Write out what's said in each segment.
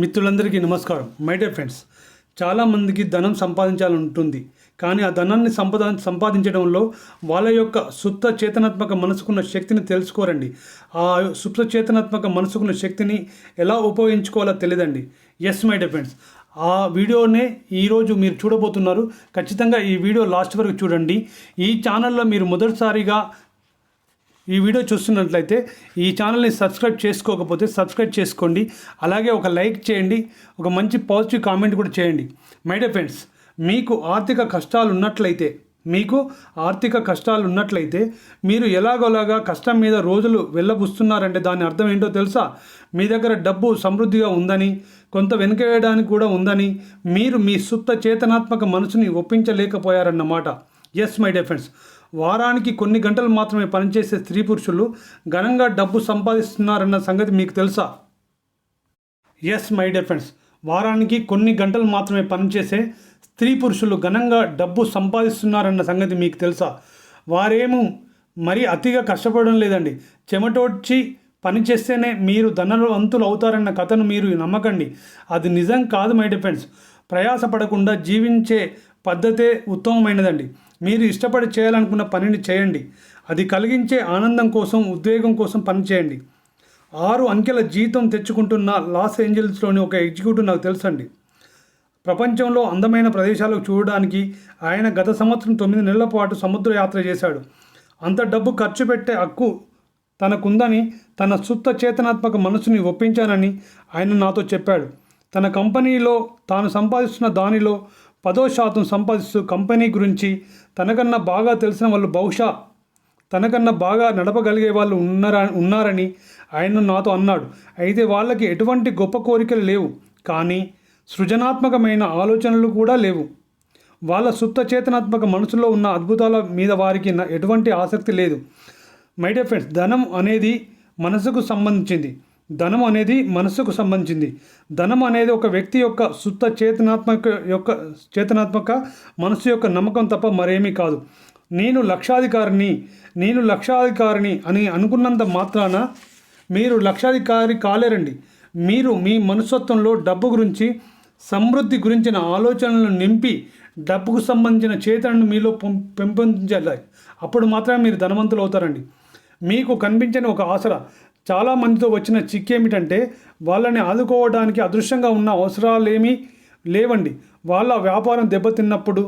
మిత్రులందరికీ నమస్కారం. My dear friends చాలామందికి ధనం సంపాదించాలని ఉంటుంది కానీ ఆ ధనాన్ని సంపద సంపాదించడంలో వాళ్ళ యొక్క సుప్త చేతనాత్మక మనసుకున్న శక్తిని తెలుసుకోరండి. ఆ సుప్త చేతనాత్మక మనసుకున్న శక్తిని ఎలా ఉపయోగించుకోవాలో తెలియదండి. ఎస్ మై డియర్ ఫ్రెండ్స్ ఆ వీడియోనే ఈరోజు మీరు చూడబోతున్నారు. ఖచ్చితంగా ఈ వీడియో లాస్ట్ వరకు చూడండి. ఈ ఛానల్లో మీరు మొదటిసారిగా ఈ వీడియో చూస్తున్నట్లయితే ఈ ఛానల్ని సబ్స్క్రైబ్ చేసుకోకపోతే సబ్స్క్రైబ్ చేసుకోండి. అలాగే ఒక లైక్ చేయండి. ఒక మంచి పాజిటివ్ కామెంట్ కూడా చేయండి. మై డియర్ ఫ్రెండ్స్ మీకు ఆర్థిక కష్టాలు ఉన్నట్లయితే మీకు ఆర్థిక కష్టాలు ఉన్నట్లయితే మీరు ఎలాగోలాగా కష్టం మీద రోజులు వెళ్ళబుస్తున్నారంటే దాని అర్థం ఏంటో తెలుసా? మీ దగ్గర డబ్బు సమృద్ధిగా ఉందని కొంత వెనుకేయడానికి కూడా ఉందని మీరు మీ సుప్త చేతనాత్మక మనసుని ఒప్పించలేకపోయారన్నమాట. ఎస్ మై డియర్ ఫ్రెండ్స్ వారానికి కొన్ని గంటలు మాత్రమే పనిచేసే స్త్రీ పురుషులు ఘనంగా డబ్బు సంపాదిస్తున్నారన్న సంగతి మీకు తెలుసా? ఎస్ మై డియర్ ఫ్రెండ్స్ వారానికి కొన్ని గంటలు మాత్రమే పనిచేసే స్త్రీ పురుషులు ఘనంగా డబ్బు సంపాదిస్తున్నారన్న సంగతి మీకు తెలుసా? వారేమో మరీ అతిగా కష్టపడడం లేదండి. చెమటోడ్చి పని చేస్తేనే మీరు ధనవంతులు అవుతారన్న కథను మీరు నమ్మకండి. అది నిజం కాదు మై డిఫెండ్స్ ప్రయాసపడకుండా జీవించే పద్ధతే ఉత్తమమైనదండి. మీరు ఇష్టపడి చేయాలనుకున్న పనిని చేయండి. అది కలిగించే ఆనందం కోసం ఉద్వేగం కోసం పని చేయండి. ఆరు అంకెల జీతం తెచ్చుకుంటున్న లాస్ ఏంజల్స్లోని ఒక ఎగ్జిక్యూటివ్ నాకు తెలుసండి. ప్రపంచంలో అందమైన ప్రదేశాలు చూడడానికి ఆయన గత సంవత్సరం తొమ్మిది నెలల పాటు సముద్ర యాత్ర చేశాడు. అంత డబ్బు ఖర్చు పెట్టే హక్కు తనకుందని తన సుత్త చేతనాత్మక మనసుని ఒప్పించానని ఆయన నాతో చెప్పాడు. తన కంపెనీలో తాను సంపాదిస్తున్న దానిలో పదో శాతం సంపాదిస్తూ కంపెనీ గురించి తనకన్నా బాగా తెలిసిన వాళ్ళు బహుశా తనకన్నా బాగా నడపగలిగే వాళ్ళు ఉన్నారా ఉన్నారని ఆయన నాతో అన్నాడు. అయితే వాళ్ళకి ఎటువంటి గొప్ప కోరికలు లేవు. కానీ సృజనాత్మకమైన ఆలోచనలు కూడా లేవు. వాళ్ళ సుప్త చేతనాత్మక మనసులో ఉన్న అద్భుతాల మీద వారికి ఎటువంటి ఆసక్తి లేదు. మై డియర్ ఫ్రెండ్స్ ధనం అనేది మనసుకు సంబంధించింది. ధనం అనేది మనసుకు సంబంధించింది. ధనం అనేది ఒక వ్యక్తి యొక్క సుత్త చేతనాత్మక యొక్క చేతనాత్మక మనసు యొక్క నమ్మకం తప్ప మరేమీ కాదు. నేను లక్షాధికారిని నేను లక్షాధికారిని అని అనుకున్నంత మాత్రాన మీరు లక్షాధికారి కాలేరండి. మీరు మీ మనస్తత్వంలో డబ్బు గురించి సమృద్ధి గురించిన ఆలోచనలను నింపి డబ్బుకు సంబంధించిన చేతనను మీలో పెంపొందించాలి. అప్పుడు మాత్రమే మీరు ధనవంతులు అవుతారండి. మీకు కనిపించని ఒక ఆసరా చాలా మందితో వచ్చిన చిక్కు ఏమిటంటే వాళ్ళని ఆదుకోవడానికి అదృశ్యంగా ఉన్న అవసరాలేమీ లేవండి. వాళ్ళ వ్యాపారం దెబ్బతిన్నప్పుడు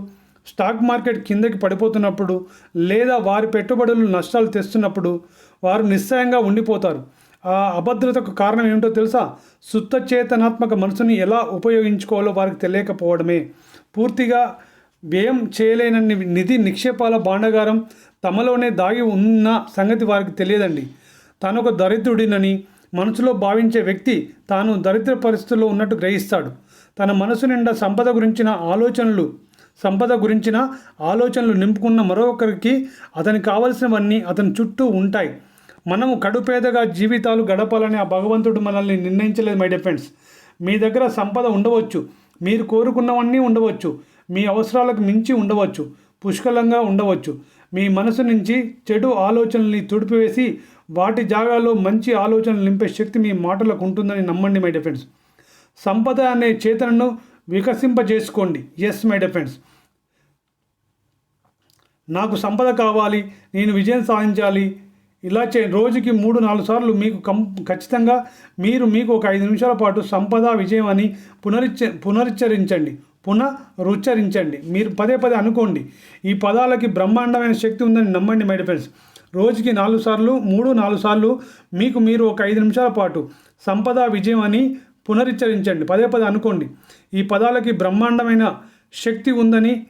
స్టాక్ మార్కెట్ కిందకి పడిపోతున్నప్పుడు లేదా వారి పెట్టుబడులు నష్టాలు తెస్తున్నప్పుడు వారు నిశ్చయంగా ఉండిపోతారు. ఆ అభద్రతకు కారణం ఏమిటో తెలుసా? సుత్త చేతనాత్మక మనసుని ఎలా ఉపయోగించుకోవాలో వారికి తెలియకపోవడమే. పూర్తిగా వ్యయం చేయలేనన్ని నిధి నిక్షేపాల భాండగారం తమలోనే దాగి ఉన్న సంగతి వారికి తెలియదండి. తాను ఒక దరిద్రుడినని మనసులో భావించే వ్యక్తి తాను దరిద్ర పరిస్థితుల్లో ఉన్నట్టు గ్రహిస్తాడు. తన మనసు నిండా సంపద గురించిన ఆలోచనలు సంపద గురించిన ఆలోచనలు నింపుకున్న మరొకరికి అతనికి కావలసినవన్నీ అతని చుట్టూ ఉంటాయి. మనము కడుపేదగా జీవితాలు గడపాలని ఆ భగవంతుడు మనల్ని నిర్ణయించలేదు మై డిఫెండ్స్ మీ దగ్గర సంపద ఉండవచ్చు మీరు కోరుకున్నవన్నీ ఉండవచ్చు మీ అవసరాలకు మించి ఉండవచ్చు పుష్కలంగా ఉండవచ్చు. మీ మనసు నుంచి చెడు ఆలోచనల్ని తుడిపివేసి వాటి జాగాలో మంచి ఆలోచనలు నింపే శక్తి మీ మాటలకు ఉంటుందని నమ్మండి మై డిఫెండ్స్ సంపద అనే చేతనను వికసింపజేసుకోండి. ఎస్ మై డిఫెండ్స్ నాకు సంపద కావాలి నేను విజయం సాధించాలి. ఇలా చే రోజుకి మూడు నాలుగు సార్లు మీకు కం ఖచ్చితంగా మీరు మీకు ఒక ఐదు నిమిషాల పాటు సంపద విజయం అని పునరుచ్చ పునరుచ్చరించండి. పునరుచ్చరించండి. మీరు పదే పదే అనుకోండి. ఈ పదాలకి బ్రహ్మాండమైన శక్తి ఉందని నమ్మండి మై డిఫెండ్స్ రోజుకి నాలుగు సార్లు మూడు నాలుగు సార్లు మీకు మీరు ఒక ఐదు నిమిషాల పాటు సంపద విజయం అని పునరుచ్చరించండి. పదే పదే అనుకోండి. ఈ పదాలకి బ్రహ్మాండమైన శక్తి ఉందని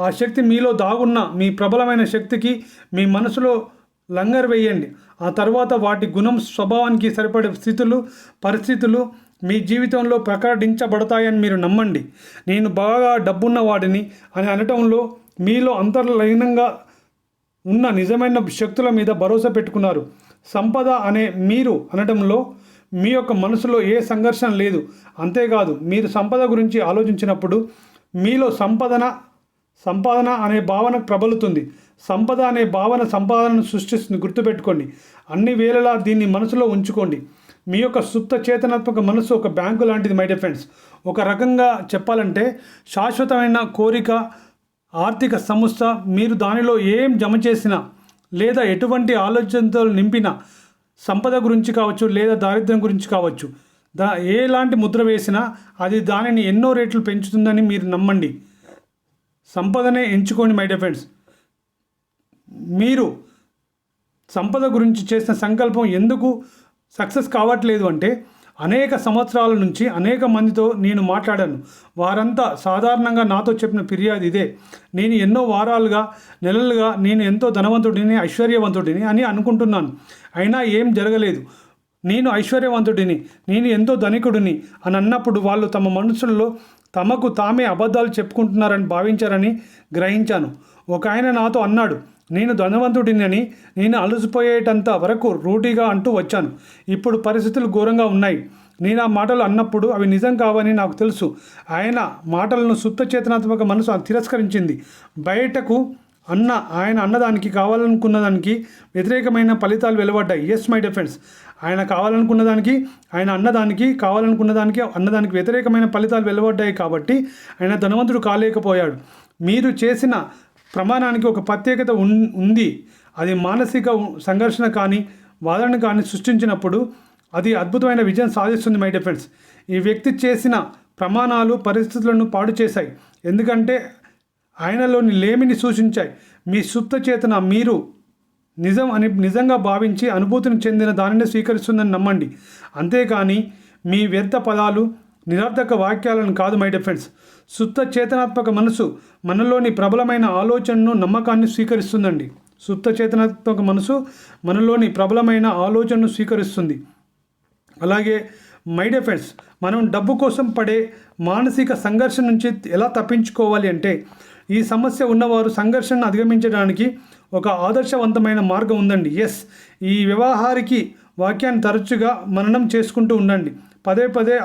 ఆ శక్తి మీలో దాగున్న మీ ప్రబలమైన శక్తికి మీ మనసులో లంగర్ వేయండి. ఆ తర్వాత వాటి గుణం స్వభావానికి సరిపడే స్థితులు పరిస్థితులు మీ జీవితంలో ప్రకటించబడతాయని మీరు నమ్మండి. నేను బాగా డబ్బున్న వాడిని అని అనటంలో మీలో అంతర్లీనంగా ఉన్న నిజమైన శక్తుల మీద భరోసా పెట్టుకున్నారు. సంపద అనే మీరు అనడంలో మీ యొక్క మనసులో ఏ సంఘర్షణ లేదు. అంతేకాదు మీరు సంపద గురించి ఆలోచించినప్పుడు మీలో సంపదన సంపాదన అనే భావన ప్రబలుతుంది. సంపద అనే భావన సంపాదనను సృష్టిస్తుంది. గుర్తుపెట్టుకోండి. అన్ని వేళలా దీన్ని మనసులో ఉంచుకోండి. మీ యొక్క సుప్త చేతనాత్మక మనసు ఒక బ్యాంకు లాంటిది మై డియర్ ఫ్రెండ్స్ ఒక రకంగా చెప్పాలంటే శాశ్వతమైన కోరిక ఆర్థిక సంస్థ మీరు దానిలో ఏం జమ చేసినా లేదా ఎటువంటి ఆలోచనతో నింపిన సంపద గురించి కావచ్చు లేదా దారిద్ర్యం గురించి కావచ్చు దా ఎలాంటి ముద్ర వేసినా అది దానిని ఎన్నో రేట్లు పెంచుతుందని మీరు నమ్మండి. సంపదనే ఎంచుకోండి మై డియర్ ఫ్రెండ్స్. మీరు సంపద గురించి చేసిన సంకల్పం ఎందుకు సక్సెస్ కావట్లేదు అంటే అనేక సంవత్సరాల నుంచి అనేక మందితో నేను మాట్లాడాను. వారంతా సాధారణంగా నాతో చెప్పిన ఫిర్యాదు ఇదే. నేను ఎన్నో వారాలుగా నెలలుగా నేను ఎంతో ధనవంతుడిని ఐశ్వర్యవంతుడిని అని అనుకుంటున్నాను. అయినా ఏం జరగలేదు. నేను ఐశ్వర్యవంతుడిని నేను ఎంతో ధనికుడిని అని అన్నప్పుడు వాళ్ళు తమ మనసుల్లో తమకు తామే అబద్ధాలు చెప్పుకుంటున్నారని భావించారని గ్రహించాను. ఒక ఆయన నాతో అన్నాడు నేను ధనవంతుడినని నేను అలసిపోయేటంత వరకు రూటీగా అంటూ వచ్చాను. ఇప్పుడు పరిస్థితులు ఘోరంగా ఉన్నాయి. నేను ఆ మాటలు అన్నప్పుడు అవి నిజం కావని నాకు తెలుసు. ఆయన మాటలను సుత్త చేతనాత్మక మనసు తిరస్కరించింది. బయటకు అన్న ఆయన అన్నదానికి కావాలనుకున్న దానికి వ్యతిరేకమైన ఫలితాలు వెలువడ్డాయి. ఎస్ మై డిఫెన్స్ ఆయన కావాలనుకున్న దానికి ఆయన అన్నదానికి కావాలనుకున్న దానికి అన్నదానికి వ్యతిరేకమైన ఫలితాలు వెలువడ్డాయి కాబట్టి ఆయన ధనవంతుడు కాలేకపోయాడు. మీరు చేసిన ప్రమాణానికి ఒక ప్రత్యేకత ఉన్- ఉంది. అది మానసిక సంఘర్షణ కానీ వాదన కానీ సృష్టించినప్పుడు అది అద్భుతమైన విజయం సాధిస్తుంది మై డిఫెన్స్ ఈ వ్యక్తి చేసిన ప్రమాణాలు పరిస్థితులను పాడు చేశాయి. ఎందుకంటే ఆయనలోని లేమిని సూచించాయి. మీ సుప్త చేతన మీరు నిజం అని నిజంగా భావించి అనుభూతిని చెందిన దానిని స్వీకరిస్తుందని నమ్మండి. అంతేకాని మీ వ్యర్థ పదాలు నిరర్థక వాక్యాలను కాదు మై డిఫెన్స్ సుత్తచేతనాత్మక మనసు మనలోని ప్రబలమైన ఆలోచనను నమ్మకాన్ని స్వీకరిస్తుందండి. సుప్త చేతనాత్మక మనసు మనలోని ప్రబలమైన ఆలోచనను స్వీకరిస్తుంది. అలాగే మై ఎఫెక్ట్స్ మనం డబ్బు కోసం పడే మానసిక సంఘర్షణ నుంచి ఎలా తప్పించుకోవాలి అంటే ఈ సమస్య ఉన్నవారు సంఘర్షణను అధిగమించడానికి ఒక ఆదర్శవంతమైన మార్గం ఉందండి. ఎస్ ఈ వ్యవహారికి వాక్యాన్ని తరచుగా మననం చేసుకుంటూ ఉండండి. పదే పదే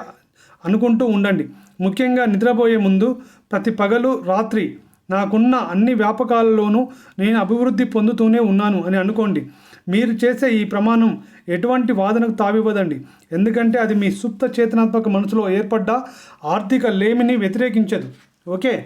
అనుకుంటూ ఉండండి. ముఖ్యంగా నిద్రపోయే ముందు ప్రతి పగలు రాత్రి నాకున్న అన్ని వ్యాపకాలలోనూ నేను అభివృద్ధి పొందుతూనే ఉన్నాను అని అనుకోండి. మీరు చేసే ఈ ప్రమాణం ఎటువంటి వాదనకు తావివ్వదండి. ఎందుకంటే అది మీ సుప్త చేతనాత్మక మనసులో ఏర్పడ్డ ఆర్థిక లేమిని వ్యతిరేకించదు. ఓకే?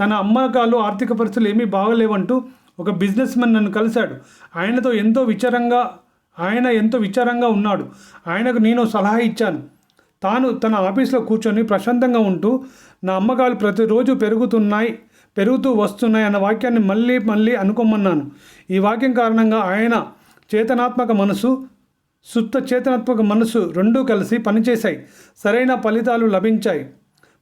తన అమ్మకాలు ఆర్థిక పరిస్థితులు ఏమీ బాగలేవంటూ ఒక బిజినెస్ మెన్ నన్ను కలిశాడు. ఆయనతో ఎంతో విచారంగా ఆయన ఎంతో విచారంగా ఉన్నాడు. ఆయనకు నేను సలహా ఇచ్చాను. తాను తన ఆఫీస్లో కూర్చొని ప్రశాంతంగా ఉంటూ నా అమ్మకాలు ప్రతిరోజు పెరుగుతున్నాయి పెరుగుతూ వస్తున్నాయి అన్న వాక్యాన్ని మళ్ళీ మళ్ళీ అనుకోమన్నాను. ఈ వాక్యం కారణంగా ఆయన చేతనాత్మక మనసు సుప్త చేతనాత్మక మనసు రెండూ కలిసి పనిచేశాయి. సరైన ఫలితాలు లభించాయి.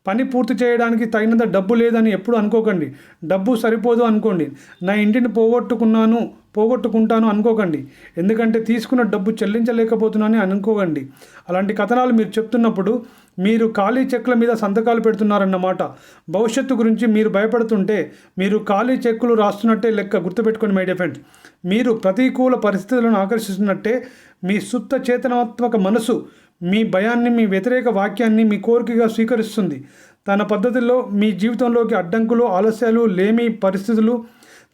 పని పూర్తి చేయడానికి తగినంత డబ్బు లేదని ఎప్పుడు అనుకోకండి. డబ్బు సరిపోదు అనుకోండి. నా ఇంటిని పోగొట్టుకున్నాను పోగొట్టుకుంటాను అనుకోకండి. ఎందుకంటే తీసుకున్న డబ్బు చెల్లించలేకపోతున్నానని అనుకోకండి. అలాంటి కథనాలు మీరు చెప్తున్నప్పుడు మీరు ఖాళీ చెక్కుల మీద సంతకాలు పెడుతున్నారన్నమాట. భవిష్యత్తు గురించి మీరు భయపడుతుంటే మీరు ఖాళీ చెక్కులు రాస్తున్నట్టే లెక్క గుర్తుపెట్టుకొని మై ఫ్రెండ్స్ మీరు ప్రతికూల పరిస్థితులను ఆకర్షిస్తున్నట్టే మీ సుప్త చేతనాత్మక మనసు మీ భయాన్ని మీ వ్యతిరేక వాక్యాన్ని మీ కోరికగా స్వీకరిస్తుంది. తన పద్ధతిలో మీ జీవితంలోకి అడ్డంకులు ఆలస్యాలు లేమి పరిస్థితులు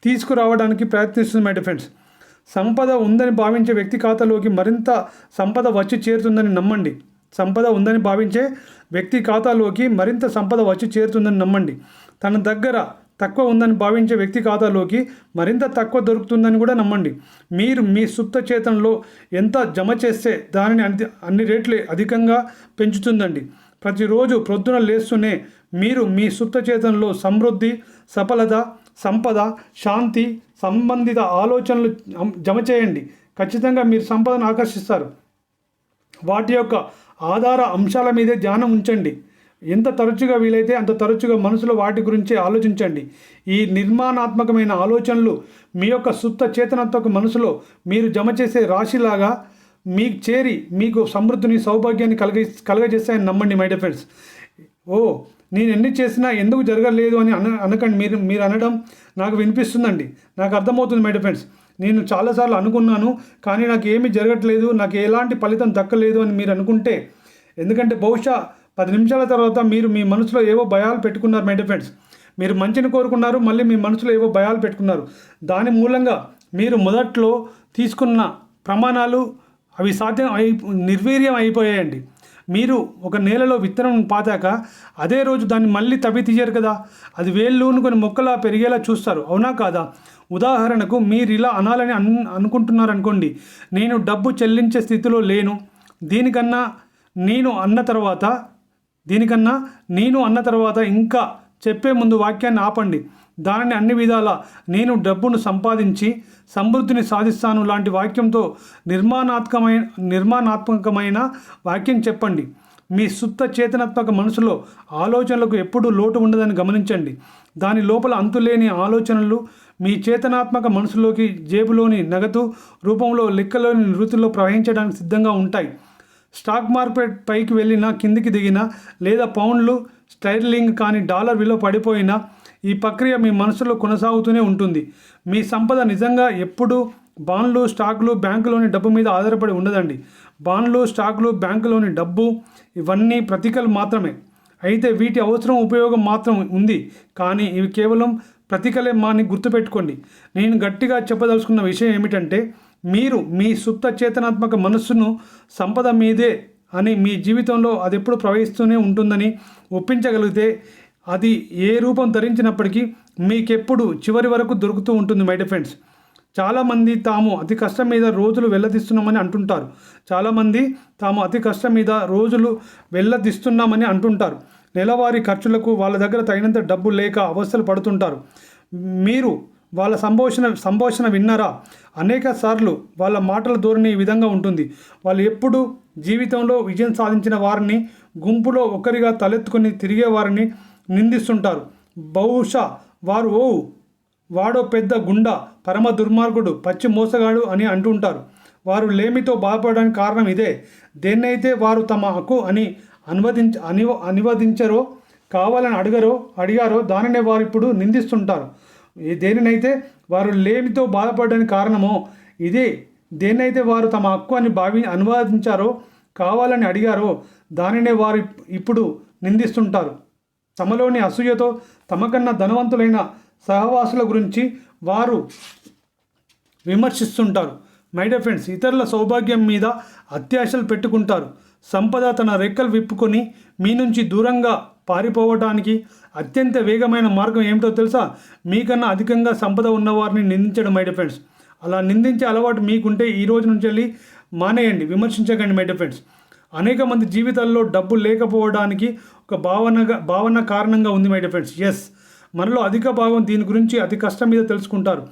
తీసుకురావడానికి ప్రయత్నిస్తుంది మై డిఫెండ్స్ సంపద ఉందని భావించే వ్యక్తి ఖాతాలోకి మరింత సంపద వచ్చి చేరుతుందని నమ్మండి. సంపద ఉందని భావించే వ్యక్తి ఖాతాలోకి మరింత సంపద వచ్చి చేరుతుందని నమ్మండి. తన దగ్గర తక్కువ ఉందని భావించే వ్యక్తి ఖాతాలోకి మరింత తక్కువ దొరుకుతుందని కూడా నమ్మండి. మీరు మీ సుప్త చేతనలో ఎంత జమ చేస్తే దానిని అన్ని అన్ని రేట్లు అధికంగా పెంచుతుందండి. ప్రతిరోజు ప్రొద్దున లేస్తూనే మీరు మీ సుప్త చేతనలో సమృద్ధి సఫలత సంపద శాంతి సంబంధిత ఆలోచనలు జమ చేయండి. ఖచ్చితంగా మీరు సంపదను ఆకర్షిస్తారు. వాటి యొక్క ఆధార అంశాల మీదే ధ్యానం ఉంచండి. ఎంత తరచుగా వీలైతే అంత తరచుగా మనసులో వాటి గురించి ఆలోచించండి. ఈ నిర్మాణాత్మకమైన ఆలోచనలు మీ యొక్క సుప్త చేతనాత్మక మనసులో మీరు జమ చేసే రాశిలాగా మీకు చేరి మీకు సమృద్ధిని సౌభాగ్యాన్ని కలగ కలగజేస్తాయని నమ్మండి మై ఫ్రెండ్స్. ఓ నేను ఎన్ని చేసినా ఎందుకు జరగలేదు అని అన అనకండి. మీరు మీరు అనడం నాకు వినిపిస్తుందండి. నాకు అర్థమవుతుంది మై ఫ్రెండ్స్ నేను చాలాసార్లు అనుకున్నాను కానీ నాకు ఏమీ జరగట్లేదు నాకు ఎలాంటి ఫలితం దక్కలేదు అని మీరు అనుకుంటే ఎందుకంటే బహుశా పది నిమిషాల తర్వాత మీరు మీ మనసులో ఏవో భయాలు పెట్టుకున్నారు మై ఫ్రెండ్స్ మీరు మంచిని కోరుకున్నారు మళ్ళీ మీ మనసులో ఏవో భయాలు పెట్టుకున్నారు. దాని మూలంగా మీరు మొదట్లో తీసుకున్న ప్రమాణాలు అవి సాధ్యం అయి నిర్వీర్యం అయిపోయాయండి. మీరు ఒక నేలలో విత్తనం పాతాక అదే రోజు దాన్ని మళ్ళీ తవ్వి తీయరు కదా. అది వేళ్ళు కొన్ని మొక్కలా పెరిగేలా చూస్తారు. అవునా కాదా? ఉదాహరణకు మీరు ఇలా అనాలని అన్ అనుకుంటున్నారు అనుకోండి నేను డబ్బు చెల్లించే స్థితిలో లేను. దీనికన్నా నేను అన్న తర్వాత దీనికన్నా నేను అన్న తర్వాత ఇంకా చెప్పే ముందు వాక్యాన్ని ఆపండి. దానిని అన్ని విధాల నేను డబ్బును సంపాదించి సమృద్ధిని సాధిస్తాను లాంటి వాక్యంతో నిర్మాణాత్మకమైన నిర్మాణాత్మకమైన వాక్యం చెప్పండి. మీ సుత్త చేతనాత్మక మనసులో ఆలోచనలకు ఎప్పుడూ లోటు ఉండదని గమనించండి. దాని లోపల అంతులేని ఆలోచనలు మీ చేతనాత్మక మనసులోకి జేబులోని నగదు రూపంలో లెక్కలోని వృత్తిలో ప్రవహించడానికి సిద్ధంగా ఉంటాయి. స్టాక్ మార్కెట్ పైకి వెళ్ళినా కిందికి దిగినా లేదా పౌండ్లు స్టైర్లింగ్ కానీ డాలర్ విలువ పడిపోయినా ఈ ప్రక్రియ మీ మనసులో కొనసాగుతూనే ఉంటుంది. మీ సంపద నిజంగా ఎప్పుడు బాండ్లు స్టాక్లు బ్యాంకులోని డబ్బు మీద ఆధారపడి ఉండదండి. బాండ్లు స్టాక్లు బ్యాంకులోని డబ్బు ఇవన్నీ ప్రతీకలు మాత్రమే. అయితే వీటి అవసరం ఉపయోగం మాత్రం ఉంది. కానీ ఇవి కేవలం ప్రతీకలే మాని గుర్తుపెట్టుకోండి. నేను గట్టిగా చెప్పదలుచుకున్న విషయం ఏమిటంటే మీరు మీ సుప్త చేతనాత్మక మనస్సును సంపద మీదే అని మీ జీవితంలో అది ఎప్పుడు ప్రవహిస్తూనే ఉంటుందని ఒప్పించగలిగితే అది ఏ రూపం ధరించినప్పటికీ మీకెప్పుడు చివరి వరకు దొరుకుతూ ఉంటుంది మై ఫ్రెండ్స్ చాలామంది తాము అతి కష్టం మీద రోజులు వెళ్ళదీస్తున్నామని అంటుంటారు. చాలామంది తాము అతి కష్టం మీద రోజులు వెళ్ళదిస్తున్నామని అంటుంటారు. నెలవారీ ఖర్చులకు వాళ్ళ దగ్గర తగినంత డబ్బు లేక అవస్థలు పడుతుంటారు. మీరు వాళ్ళ సంభాషణ సంభాషణ విన్నారా? అనేక సార్లు వాళ్ళ మాటల ధోరణి ఈ విధంగా ఉంటుంది. వాళ్ళు ఎప్పుడు జీవితంలో విజయం సాధించిన వారిని గుంపులో ఒకరిగా తలెత్తుకొని తిరిగే వారిని నిందిస్తుంటారు. బహుశా వారు ఓ వాడో పెద్ద గుండా పరమ దుర్మార్గుడు పచ్చి మోసగాడు అని అంటుంటారు. వారు లేమితో బాధపడడానికి కారణం ఇదే. దేన్నైతే వారు తమ హక్కు అని అనువదించ అనివ అనువదించరో కావాలని అడగరో అడిగారో దానినే వారు ఇప్పుడు నిందిస్తుంటారు. దేనినైతే వారు లేమితో బాధపడడానికి కారణమో ఇదే దేన్నైతే వారు తమ హక్కు అని భావి అనువాదించారో కావాలని అడిగారో దానినే వారు ఇప్పుడు నిందిస్తుంటారు. తమలోని అసూయతో తమకన్నా ధనవంతులైన సహవాసుల గురించి వారు విమర్శిస్తుంటారు. మై డియర్ ఫ్రెండ్స్ ఇతరుల సౌభాగ్యం మీద అత్యాశలు పెట్టుకుంటారు. సంపద తన రెక్కలు విప్పుకొని మీ నుంచి దూరంగా పారిపోవటానికి అత్యంత వేగమైన మార్గం ఏమిటో తెలుసా? మీకన్నా అధికంగా సంపద ఉన్నవారిని నిందించడం మై డియర్ ఫ్రెండ్స్ అలా నిందించే అలవాటు మీకుంటే ఈ రోజు నుంచి వెళ్ళి మానేయండి. విమర్శించకండి మై డియర్ ఫ్రెండ్స్ అనేక మంది జీవితాల్లో డబ్బు లేకపోవడానికి ఒక భావనగా భావన కారణంగా ఉంది మై డియర్ ఫ్రెండ్స్ ఎస్ మనలో అధిక భాగం దీని గురించి అతి కష్టం మీద తెలుసుకుంటారు.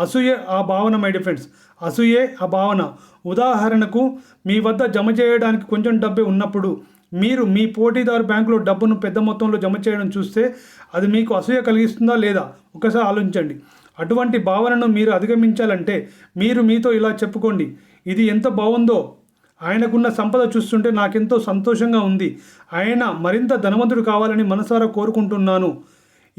అసూయ ఆ భావన మై డిఫెండ్స్ అసూయే ఆ భావన. ఉదాహరణకు మీ వద్ద జమ చేయడానికి కొంచెం డబ్బే ఉన్నప్పుడు మీరు మీ పోటీదారు బ్యాంకులో డబ్బును పెద్ద మొత్తంలో జమ చేయడం చూస్తే అది మీకు అసూయ కలిగిస్తుందా లేదా? ఒకసారి ఆలోచించండి. అటువంటి భావనను మీరు అధిగమించాలంటే మీరు మీతో ఇలా చెప్పుకోండి. ఇది ఎంత బాగుందో? ఆయనకున్న సంపద చూస్తుంటే నాకెంతో సంతోషంగా ఉంది. ఆయన మరింత ధనవంతుడు కావాలని మనసారా కోరుకుంటున్నాను.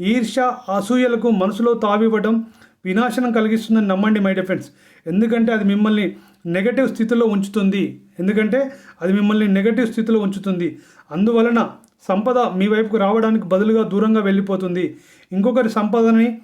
ఈర్ష అసూయలకు మనసులో తావివ్వడం వినాశనం కలిగిస్తుందని నమ్మండి మై డిఫెన్స్ ఎందుకంటే అది మిమ్మల్ని నెగటివ్ స్థితిలో ఉంచుతుంది. ఎందుకంటే అది మిమ్మల్ని నెగటివ్ స్థితిలో ఉంచుతుంది. అందువలన సంపద మీ వైపుకు రావడానికి బదులుగా దూరంగా వెళ్ళిపోతుంది. ఇంకొకరి సంపదని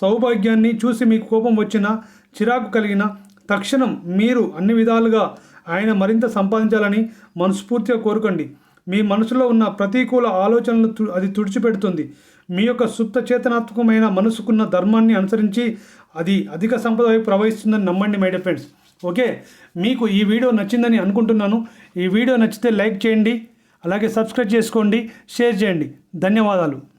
సౌభాగ్యాన్ని చూసి మీకు కోపం వచ్చినా చిరాకు కలిగిన తక్షణం మీరు అన్ని విధాలుగా ఆయన మరింత సంపాదించాలని మనస్ఫూర్తిగా కోరుకోండి. మీ మనసులో ఉన్న ప్రతికూల ఆలోచనలు తు- అది తుడిచిపెడుతుంది. మీ యొక్క సుప్త చేతనాత్మకమైన మనసుకున్న ధర్మాన్ని అనుసరించి అది అధిక సంపద వైపు ప్రవహిస్తుందని నమ్మండి మై డియర్ ఫ్రెండ్స్ ఓకే? మీకు ఈ వీడియో నచ్చిందని అనుకుంటున్నాను. ఈ వీడియో నచ్చితే లైక్ చేయండి. అలాగే సబ్స్క్రైబ్ చేసుకోండి. షేర్ చేయండి. ధన్యవాదాలు.